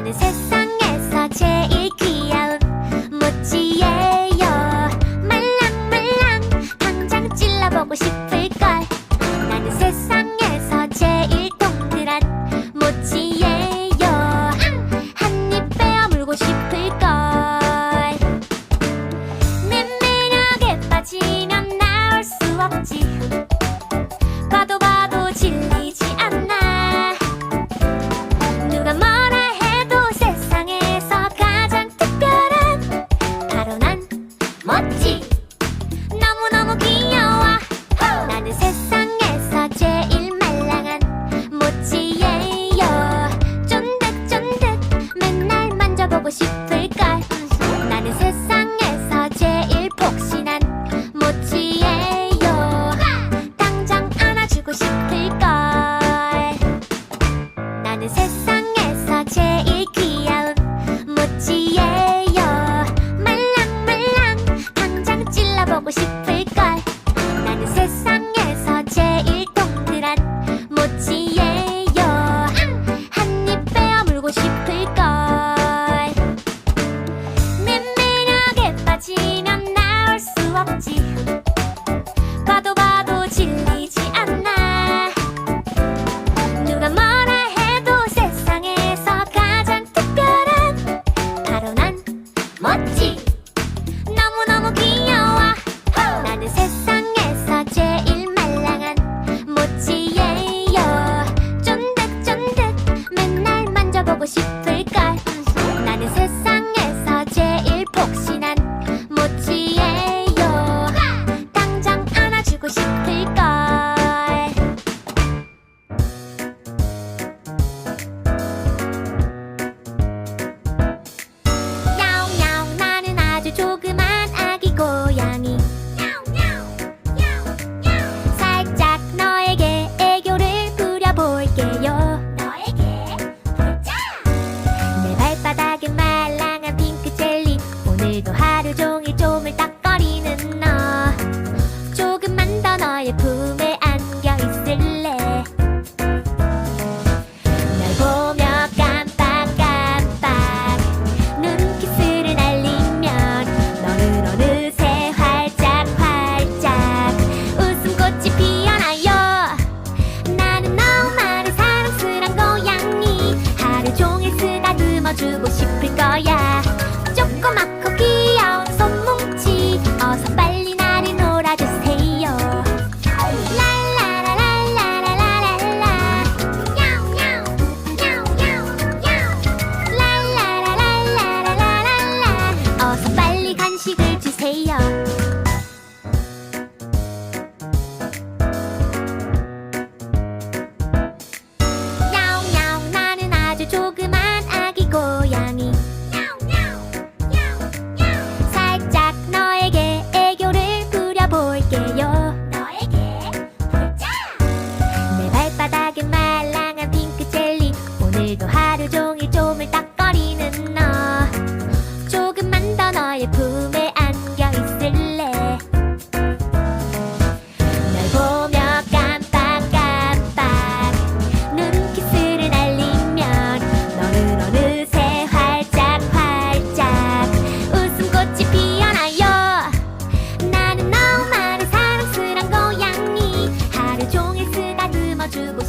나는 세상에서 제일 我喜 하고 싶을걸? 나는 세상에서 제일 폭신한 모찌예요. 당장 안아주고 싶을걸? 야옹야옹 나는 아주 조금 너의 품에 안겨 있을래? 날 보며 깜빡깜빡 눈빛을 날리면 너는 어느새 활짝활짝 웃음꽃이 피어나요. 나는 너만의 사랑스런 고양이. 하루 종일 쓰다듬어주고 싶어. 只。